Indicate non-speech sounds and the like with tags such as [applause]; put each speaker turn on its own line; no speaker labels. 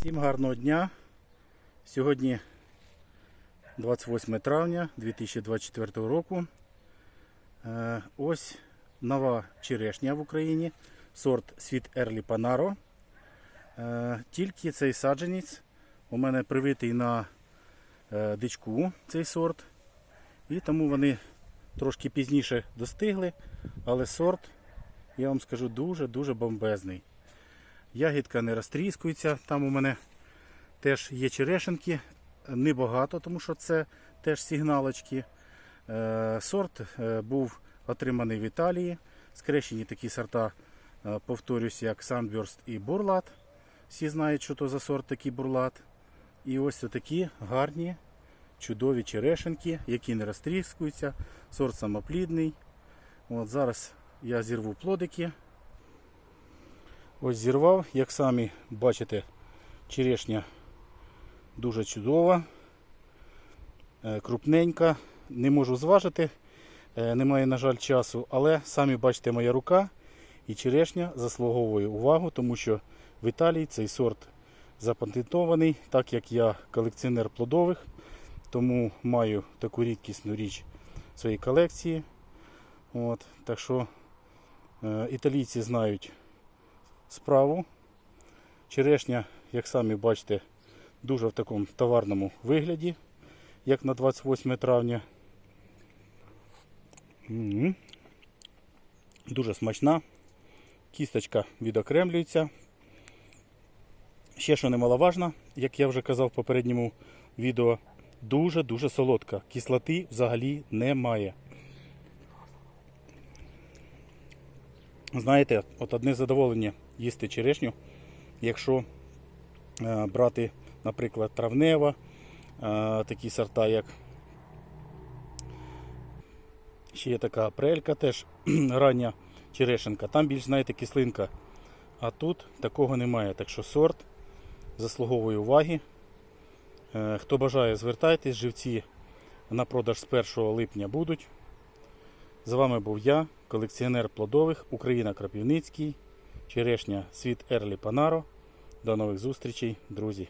Всім гарного дня. Сьогодні 28 травня 2024 року. Е, Ось нова черешня в Україні. Сорт Світ Ерлі Панаро. Тільки цей саджанець у мене привитий на е, дичку цей сорт. І тому вони трошки пізніше достигли, але сорт, я вам скажу, дуже-дуже бомбезний. Ягідка не розтріскується. Там у мене теж є черешенки. Небагато, тому що це теж сигналочки. Е, Сорт е, був отриманий в Італії. Скрещені такі сорта, е, повторюсь, як Sunburst і Бурлат. Всі знають, що то за сорт такий бурлат. І ось такі гарні, чудові черешенки, які не розтріскуються. Сорт самоплідний. От Зараз я зірву плодики. Ось зірвав, як самі бачите, черешня дуже чудова, е, крупненька. Не можу зважити, е, немає, на жаль, часу, але самі бачите, моя рука і черешня заслуговує увагу, тому що в Італії цей сорт запатентований, так як я колекціонер плодових, тому маю таку рідкісну річ в своїй колекції. От, так що е, італійці знають справу. Черешня, як самі бачите, дуже в такому товарному вигляді, як на 28 травня. Дуже смачна. Кісточка відокремлюється. Ще що немаловажно, як я вже казав в попередньому відео, дуже-дуже солодка. Кислоти взагалі немає. Знаєте, от одне задоволення їсти черешню, якщо е, брати, наприклад, травнева, е, такі сорта, як ще є така апрелька, теж [clears throat] рання черешенка. Там більш, знаєте, кислинка. А тут такого немає. Так що сорт заслуговує уваги. Е, Хто бажає, звертайтесь, живці на продаж з 1 липня будуть. З вами був я, колекціонер плодових Україна Крапівницький, черешня Світ Ерлі Панаро. До нових зустрічей, друзі!